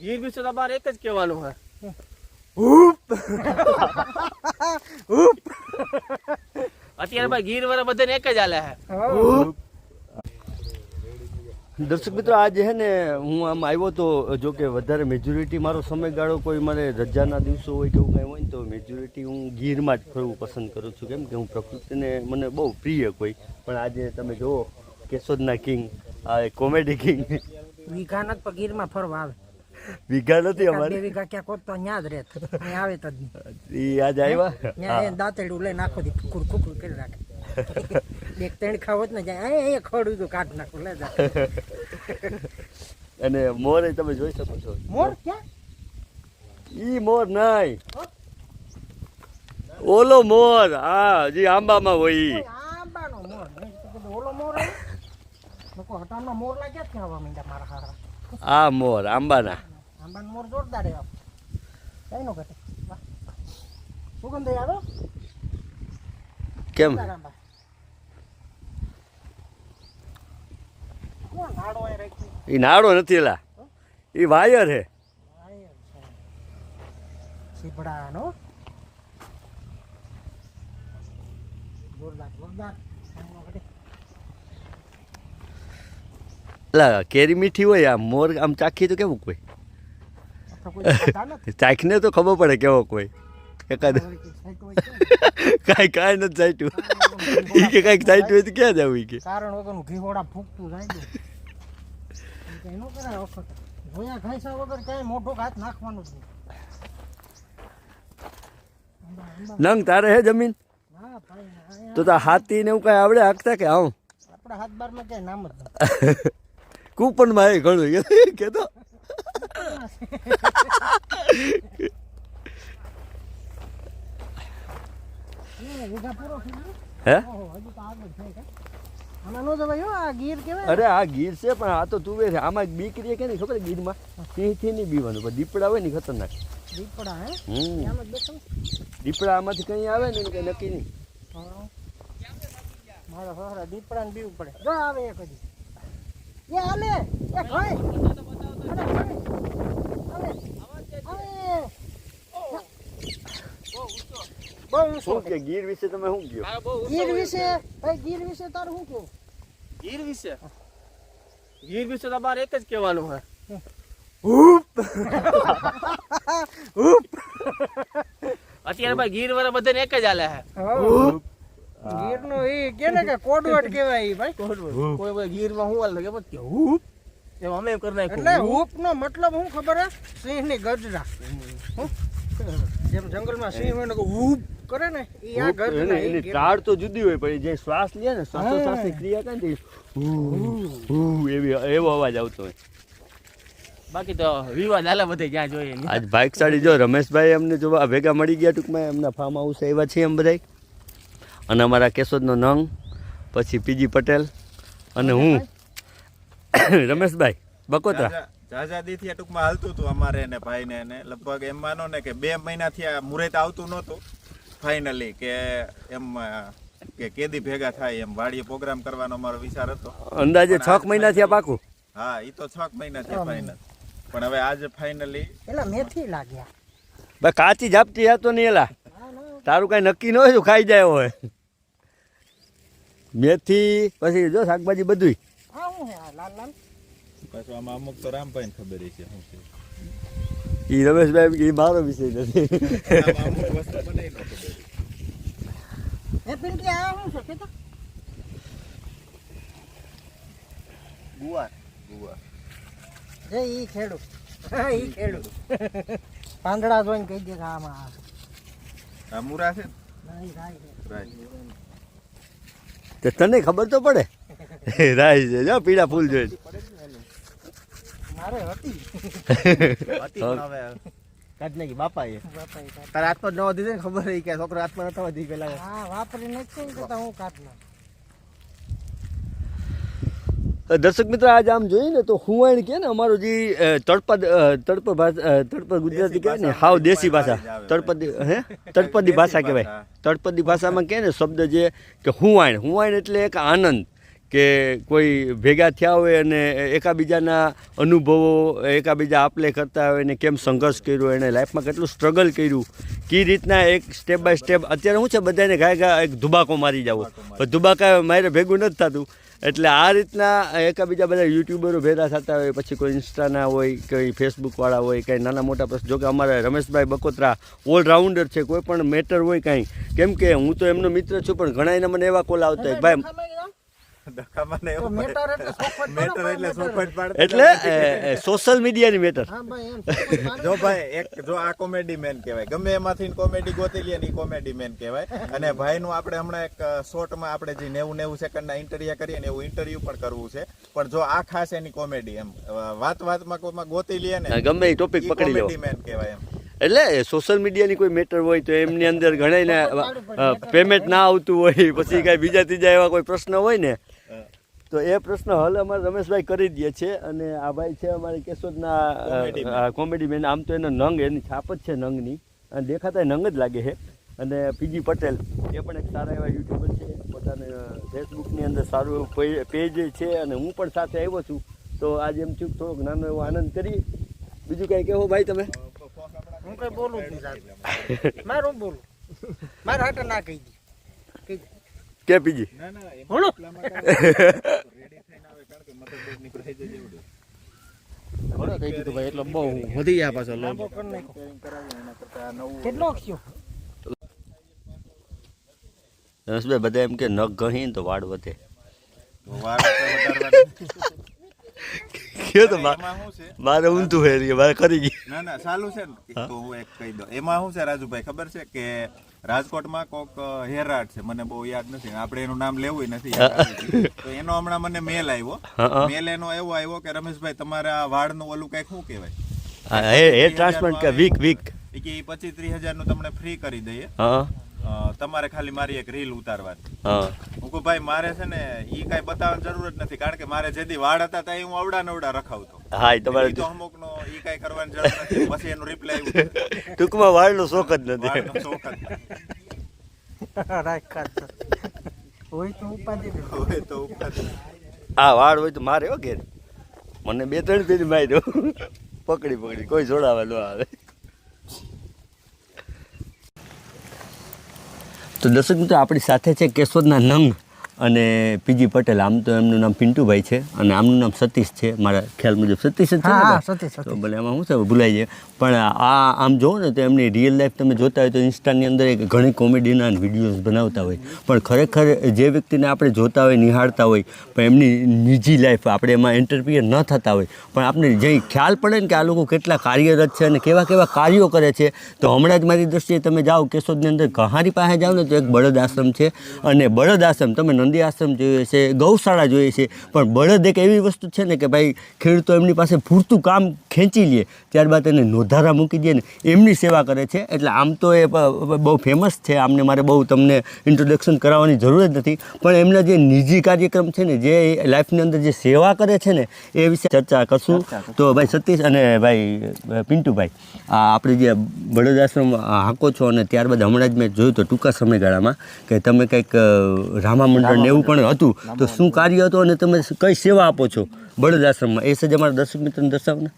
ગીર વિશે તમારે એક જ કહેવાનું છે અત્યારે ભાઈ ગીર વાળા બધાને એક જ હાલે છે. દર્શક મિત્રો આજે છે ને હું આમ આવ્યો તો જો કે વધારે મેજોરિટી મારો સમયગાળો કોઈ મારે રજાના દિવસો હોય કે એવું કાંઈ હોય ને તો મેજોરિટી હું ગીરમાં જ ફરવું પસંદ કરું છું. કેમ કે હું પ્રકૃતિને મને બહુ પ્રિય કોઈ. પણ આજે તમે જુઓ કેશોદના કિંગ આ કોમેડી કિંગ વીઘા નથી પણ ગીરમાં ફરવા આવે. વિઘા નથી અમારે. વીઘા ક્યાં હોત તો ન્યા જ રહે આવે તો. એ આજે આવ્યા? ન્યા હા. દાંતેડું લઈને આખો દી કુકુર કુકુર કરી રાખે. એક ત્રણ ખાવત ને જાય એ ખોડું તો કાઢ નાખો લે જા. અને મોર તમે જોઈ શકો છો. મોર ક્યાં? ઈ મોર નહીં ઓલો મોર હા જી આંબામાં હોય આંબાનો મોર. ઓલો મોર લોકો હટાણનો મોર લાગ્યા ક્યાં આવવા માંડ્યા મારા હારા. આ મોર આંબાના. આંબાનો મોર જોરદાર આવ્યો કઈ નો ઘટે. સુગંધ આવે? કેમ? આંબા એ નાડો નથી એલા. એ વાયર હે. સીપડાનો કેરી મીઠી હોય આમ મોર આમ ચાખી તો કેવું કોઈ આપણે કોઈ ખાતા નથી. ચાખીને તો ખબર પડે કેવો કોઈ એકાદ. કાંઈ કાંઈ નથી ચાટ્યું ઈ કે કાંઈક ચાટ્યું હોય તો ક્યાં જવું કે કારણ વગરનું ઘીહોડા ફૂંકતું જાય છે. ઈ કઈ નો વખત. ભોયા ઘાસા વગર કાંઈ મોઢું હાથ નાખવાનું આંબા. નંગ તારે હે જમીન તો તા હાથી ને એવું કાંઈ આવડે હાકતા કે આવું આપણા હાથ બારમાં ક્યાંય નામ જ. કૂપનમાં એ ઘણું કે તો એ વીઘા પૂરો થઈ ગયો? હે ઓહો, હજુ તો આગળ છે કાંઈ. આમાં નો જવાય હો, આ ગીર કહેવાય ને. અરે આ ગીર છે પણ આ તો તુવે છે આમાં એક બીક રે કે નહીં ખબર ગીરમાં સિંહથી નહીં બીવાનું પણ દીપડા હોય ને ઈ ખતરનાક દીપડા હે હમ આમ જ બેઠો ને. દીપડા આમાંથી કઈ આવે ને એનું કઈ નક્કી નહીં। હા. મારા સસરા દીપડાને બીવું પડે. જો આવે એક હજી. એ હાલે એ ખાય. શું કે ગીર વિશે તમે શું કહો? હા, બહુ ઊંચો ગીર વિશે? ભાઈ ગીર વિશે તારું શું કેવું ગીર વિશે? ગીર વિશે તમારે એક જ કહેવાનું છે અત્યારે ભાઈ ગીર વાળા બધાને એક જ હાલે છે. ગીર નો એ કે ને કે કોડવટ કહેવાય ઈ ભાઈ. કોઈ ભાઈ ગીરમાં હું હાલ કે હૂપ. એમ અમે કરી નાખ્યું. એટલે હૂપ નો મતલબ શું ખબર હે? સિંહની ગર્જના હું? જેમ જંગલમાં સિંહ હોય ને હૂપ કરે ને ઈ આ ગર્જના એની ટાળ તો જુદી હોય પણ જે શ્વાસ લે ને શ્વાસોશ્વાસની ક્રિયા કરે ને હુ, હુ. એવી એવો અવાજ આવતો હોય. બાકી તો વિવાદ આલા બધે ક્યાં જોઈએ. આજ બાઇક સાડી જો રમેશભાઈ અમને જોવા ભેગા મળી ગયા ટૂંકમાં એમના ફાર્મ હાઉસ આવ્યા છે એમ બધા અને અમારા કેશોદનો નંગ પછી પીજી પટેલ અને હું. રમેશભાઈ બકોતરા. જાજાદીથી આ ટૂંકમાં હાલતું હતું અમારે ને ભાઈને ને. લગભગ એમ માનો ને કે બે મહિનાથી આ મુહૂર્ત આવતું નહોતું ફાઇનલી કે એમ કે કેદી ભેગા થાય એમ વાડીએ પ્રોગ્રામ કરવાનો અમારો વિચાર હતો. અંદાજે છ મહિના થયા પાકું? હા એ તો છ મહિના થયા ફાઇનલ પણ હવે આજે ફાઇનલી એલા મેથી લાગ્યા. ભાઈ કાચી જાપતી હતો નહીં એલા. તારું કાંઈ નક્કી ન હોય તો ખાઈ જાય હોય મેથી પછી જો શાકભાજી બધું આ શું હે લાલ લાલ? પાછું આમાં અમુક તો રામભાઈ ખબર છે શું છે. એ રમેશભાઈ એ મારો વિષય નથી. એ પિંકી આ શું છે? કેતો ગુવાર ગુવાર. જે ઈ ખેડૂત. પાંદડા જોઈને કહી દે કે આમાં આ છે. મુરા રાઈ છે. Right. તો તને ખબર તો પડે. રાઈ છે. જો પીડા ફૂલ જોઈ. મારે હતી. હતી પણ હવે કાઢ નાખી બાપા એ. તારે હાથમાં જ નવા દીધી ને ખબર રહી કે છોકરો હાથમાં નતા વધી પેલા. હા વાપરી નથી ને તો હું કાઢ દર્શક મિત્ર આજ આમ જોઈએ ને તો હુવાણ કે ને અમારો જે તળપદ તળપદ તળપદ ગુજરાતી કહેવાય ને હાવ દેશી ભાષા તળપદી હે? તળપદી ભાષા કહેવાય. તળપદી ભાષામાં કહે ને શબ્દ જે કે હુવાણ. હુવાણ એટલે એક આનંદ. કે કોઈ ભેગા થયા હોય અને એકાબીજાના અનુભવો એકાબીજા આપલે કરતા હોય ને કેમ સંઘર્ષ કર્યો એને લાઈફમાં કેટલું સ્ટ્રગલ કર્યું કઈ રીતના એક સ્ટેપ બાય સ્ટેપ અત્યારે શું છે બધાને ગાય ગા એક ધુબાકો મારી જાવ ધુબાકા મારે ભેગું નથી થતું. એટલે આ રીતના એકાબીજા બધા યુટ્યુબરો ભેગા થતા હોય પછી કોઈ ઇન્સ્ટાના હોય કોઈ ફેસબુકવાળા હોય કંઈ નાના મોટા પ્રશ્ન જોકે અમારા રમેશભાઈ બકોત્રા ઓલરાઉન્ડર છે કોઈ પણ મેટર હોય કાંઈ. કેમ કે હું તો એમનો મિત્ર છું પણ ઘણા એના મને એવા કોલ આવતા હોય ભાઈ એટલે સોફટ મેટર એટલે સોફટ પાડતા એટલે સોશિયલ મીડિયાની મેટર હા ભાઈ એમ સોફટ પાડો. જો ભાઈ. એક જો આ કોમેડી મેન કહેવાય. ગમે એમાંથી કોમેડી ગોતી લે ને કોમેડી મેન કહેવાય. અને ભાઈનું આપણે હમણાં એક શોર્ટમાં આપણે જે નેવું નેવું સેકન્ડના ઇન્ટરવ્યુ કરીએ ને એવું ઇન્ટરવ્યુ પણ કરવું છે. પણ જો આ ખાસ એની કોમેડી એમ. વાત વાતમાં કોઈમાં ગોતી લે ને ગમે એ ટોપિક પકડી લો કોમેડી મેન કહેવાય એમ. એટલે સોશિયલ મીડિયાની કોઈ મેટર હોય તો એમની અંદર ઘણા પેમેન્ટ ના આવતું હોય પછી કાંઈ બીજા ત્રીજા એવા કોઈ પ્રશ્ન હોય ને તો એ પ્રશ્ન હલ અમારે રમેશભાઈ કરી દે છે અને આ ભાઈ છે અમારે કેશોદના કોમેડી મેન આમ તો એનો નંગ એની છાપ જ છે નંગની. અને દેખાતા નંગ જ લાગે છે. અને પીજી પટેલ એ પણ એક સારા એવા યુટ્યુબર છે. પોતાને ફેસબુકની અંદર સારું એવું પેજ છે અને હું પણ સાથે આવ્યો છું. તો આજે એમ છું થોડોક નાનો એવો આનંદ કરી બીજું કંઈ કહેવો ભાઈ તમે? હું કઈ બોલું. મારું બોલું. મારા હાટે ના કહી દી. કહી દે. કે પીજી ના ના એમાં બોલો. રેડી થઈને આવે કારણ કે મતલબ નીકળાઈ જાય જેવડું ઘણો કહી દીધું ભાઈ એટલો બહુ વધી ગયા પાછો લાંબો કેટલો થયો રમેશભાઈ બધા એમ કે નખ ગહી ને તો વાડ વધે. વાળ કયો તો મારે ઊંધું હે કે મારે કરી ગઈ ના ના સાલું છે ને. તો હું એક કહી દઉં. એમાં શું છે રાજુભાઈ ખબર છે કે રાજકોટમાં કોક હેરાટ છે. મને બહુ યાદ નથી. આપણે એનું નામ લેવું નથી તો એનો હમણાં મને મેલ આવ્યો. મેલ એનો એવો આવ્યો કે રમેશભાઈ તમારા વાળનું ઓલું કંઈક શું કહેવાય? હે હે ટ્રાન્સપ્લાન્ટ કે વીક વીક. કે પચીસ ત્રીસ હજારનું તમને ફ્રી કરી દઈએ. તમારે ખાલી મારી એક રીલ ઉતારવાની. હા. કહું ભાઈ મારે છે ને ઈ કાંઈ બતાવવાની જરૂર જ નથી કારણ કે મારે જેથી વાળ હતા ત્યાં હું અવડા નવડા રખાવતો. હા એ તમારે તો અમુક નો ઈ કાંઈ કરવાની જરૂર નથી પછી એનો રિપ્લાય આવ્યું. ટૂંકમાં વાળનો શોખ જ નથી. વાળનો શોખ જ નથી. રાખ હોય તો ઉપાધિ. હોય તો ઉપર આ વાળ હોય તો મારે હો ઘેર. મને બે ત્રણ પેજ માર્યો પકડી પકડી કોઈ જોડાવા ન આવે. તો દર્શક મિત્રો આપણી સાથે છે કેશોદના નંગ. અને પીજી પટેલ આમ તો એમનું નામ પિન્ટુભાઈ છે અને આમનું નામ સતીશ છે. મારા ખ્યાલ મુજબ સતીશ જ છે. તો ભલે એમાં શું છે ભૂલાઈ જાય પણ આ આમ જોવો ને તો એમની રિયલ લાઈફ તમે જોતા હોય તો ઇન્સ્ટાની અંદર એક ઘણી કોમેડીના વિડીયોઝ બનાવતા હોય. પણ ખરેખર જે વ્યક્તિને આપણે જોતા હોય નિહાળતા હોય પણ એમની નિજી લાઈફ આપણે એમાં એન્ટરફિયર ન થતા હોય. પણ આપણે જે ખ્યાલ પડે ને કે આ લોકો કેટલા કાર્યરત છે અને કેવા કેવા કાર્યો કરે છે તો હમણાં જ મારી દ્રષ્ટિએ તમે જાઓ કેશોદની અંદર કહારી પાસે જાઓ ને તો એક બળદ આશ્રમ છે. અને બળદ આશ્રમ તમે નંદી આશ્રમ જોઈએ છે, ગૌશાળા જોઈએ છે. પણ બળદ એક એવી વસ્તુ છે ને કે ભાઈ ખેડૂતો એમની પાસે પૂરતું કામ ખેંચી લે ત્યારબાદ એને નોધારા મૂકી દે ને એમની સેવા કરે છે. એટલે આમ તો એ બહુ ફેમસ છે. આમને મારે બહુ તમને ઇન્ટ્રોડક્શન કરાવવાની જરૂર જ નથી. પણ એમના જે નિજી કાર્યક્રમ છે ને જે લાઈફની અંદર જે સેવા કરે છે ને એ વિશે ચર્ચા કરશું. તો ભાઈ સતીશ અને ભાઈ પિન્ટુભાઈ આ આપણે જે બળદ આશ્રમ હાંકો છો અને ત્યારબાદ હમણાં જ મેં જોયું તો ટૂંકા સમયગાળામાં કે તમે કંઈક રામા મંડળને એવું પણ હતું. તો શું કાર્ય હતું અને તમે કઈ સેવા આપો છો બળદ આશ્રમમાં? એ સજ અમારા દર્શક મિત્રને દર્શાવો ને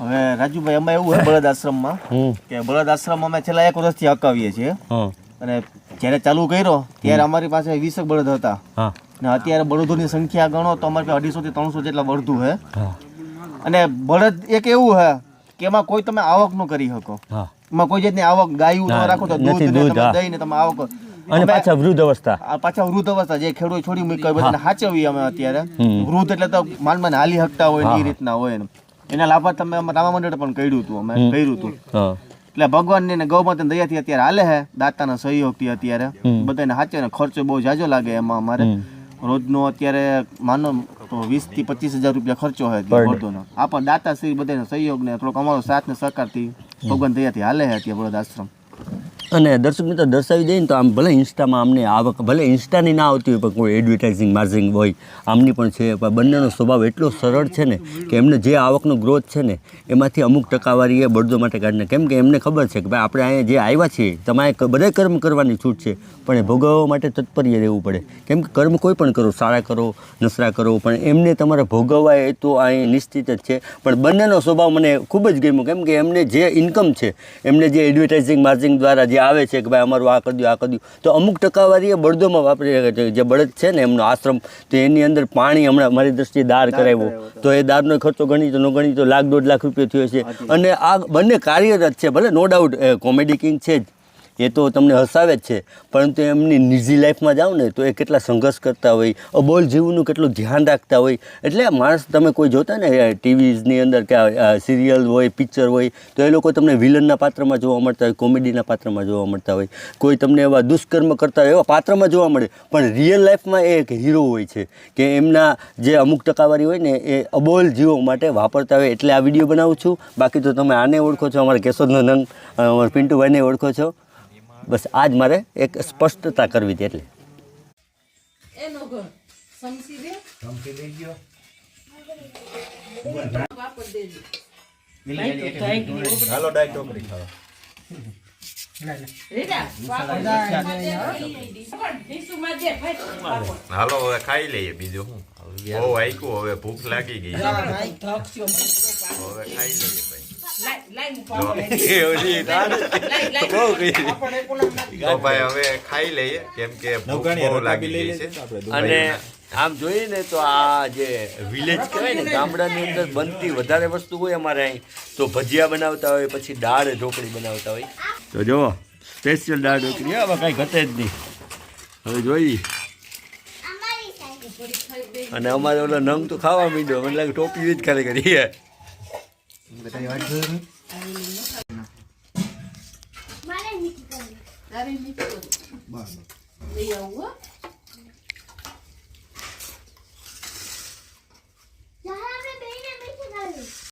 હવે રાજુભાઈ અમે એવું હોય બળદ આશ્રમમાં કે બળદ આશ્રમ અમે છેલ્લા એક વર્ષથી હકાવીએ છીએ. અને જ્યારે ચાલુ કર્યો ત્યારે અમારી પાસે વીસ બળદ હતા. ને અત્યારે બળદોની સંખ્યા ગણો તો અમારે અઢીસો થી ત્રણસો જેટલા બળદું છે અને બળદ એક એવું છે કે એમાં કોઈ તમે આવક નો કરી શકો. એમાં કોઈ જાતની આવક ગાયું ન રાખો તો દૂધ ને તમે આવક અને પાછા વૃદ્ધ અવસ્થા. પાછા વૃદ્ધ અવસ્થા જે ખેડૂત છોડી મૂકી બધાને હાચવીએ અમે અત્યારે. વૃદ્ધ એટલે તો માન માન હાલી હકતા હોય એ રીતના હોય એના લાભા તમે અમે રામા મંડળ પણ કર્યું હતું અમે કર્યું હતું. એટલે ભગવાનની ને ગૌમાતા દયાથી અત્યારે હાલે હે દાતાના સહયોગથી અત્યારે. હમ. બધાને સાચે ને ખર્ચો બહુ જાજો લાગે એમાં અમારે. રોજ રોજનો અત્યારે માનો તો વીસથી પચીસ હજાર રૂપિયા ખર્ચો હોય day. આ પણ દાતા શ્રી બધાના સહયોગ ને થોડોક અમારો સાથ ને સહકારથી ભગવાન દયાથી હાલે હે અત્યારે બળદ આશ્રમ. અને દર્શક મિત્રો દર્શાવી દઈએ ને તો આમ ભલે ઇન્સ્ટામાં અમને આવક, ભલે ઇન્સ્ટાની ના આવતી હોય, પણ કોઈ એડવર્ટાઇઝિંગ માર્જિંગ હોય, આમની પણ છે. પણ બંનેનો સ્વભાવ એટલો સરળ છે ને કે એમને જે આવકનો ગ્રોથ છે ને, એમાંથી અમુક ટકાવારી એ બળદો માટે કાઢીને, કેમ કે એમને ખબર છે કે ભાઈ આપણે અહીંયા જે આવ્યા છીએ, તમારે બધા કર્મ કરવાની છૂટ છે, પણ એ ભોગવવા માટે તત્પર્ય રહેવું પડે. કેમ કે કર્મ કોઈ પણ કરો, સારા કરો, નસરા કરો, પણ એમને તમારે ભોગવવા એ તો અહીં નિશ્ચિત જ છે. પણ બંનેનો સ્વભાવ મને ખૂબ જ ગમ્યો, કેમ કે એમને જે ઇન્કમ છે, એમને જે એડવર્ટાઇઝિંગ માર્જિંગ દ્વારા જે આવે છે કે ભાઈ અમારું આ કરી દો આ કરી દો તો અમુક ટકાવારી એ બળદોમાં વાપરી શકે છે. જે બળદ છે ને એમનો આશ્રમ તો એની અંદર પાણી હમણાં મારી દ્રષ્ટિએ દાર કરાવ્યો. તો એ દારનો ખર્ચો ગણી તો ન ગણી તો લાખ દોઢ લાખ રૂપિયા થયો છે. અને આ બંને કાર્યરત છે ભલે નો ડાઉટ કોમેડી કિંગ છે જ. એ તો તમને હસાવે જ છે. પરંતુ એમની નિજી લાઈફમાં જાઓ ને, તો એ કેટલા સંઘર્ષ કરતા હોય, અબોલ જીવનું કેટલું ધ્યાન રાખતા હોય. એટલે માણસ તમે કોઈ જોતા ને ટીવીઝની અંદર કે સિરિયલ હોય, પિક્ચર હોય, તો એ લોકો તમને વિલનના પાત્રમાં જોવા મળતા હોય, કોમેડીના પાત્રમાં જોવા મળતા હોય. કોઈ તમને એવા દુષ્કર્મ કરતા હોય, એવા પાત્રમાં જોવા મળે. પણ રિયલ લાઈફમાં એ એક હીરો હોય છે, કે એમના જે અમુક ટકાવારી હોય ને, એ અબોલ જીવો માટે વાપરતા હોય. એટલે આ વીડિયો બનાવું છું. બાકી તો તમે આને ઓળખો છો, અમારા કેશોદ નંદ અમારા પિન્ટુભાઈને ઓળખો છો. બસ આજ મારે એક સ્પષ્ટતા કરવી હતી એટલે. હાલો ડાય ટોકરી ખાવા. હાલો હવે ખાઈ લઈએ બીજું શું? બહુ આયકું હવે ભૂખ લાગી ગઈ. છે. હવે ખાઈ લઈએ ભાઈ. હવે ખાઈ લઈએ કેમ કે લાગી છે. અને આમ જોઈએ ને તો આ જે વિલેજ કહેવાય ને ગામડાની અંદર બનતી વધારે વસ્તુ હોય અમારે અહીં. તો ભજીયા બનાવતા હોય પછી દાળ ઢોકળી બનાવતા હોય. તો જો સ્પેશિયલ દાળ ઢોકળી હવે કાંઈ ઘટે જ નહીં. હવે જોઈ અને અમારે ઓલો નંગ તો ખાવા મીડ્યો મને લાગે ટોપી જ ખાલી કરી તારે નીકળો લઈ આવું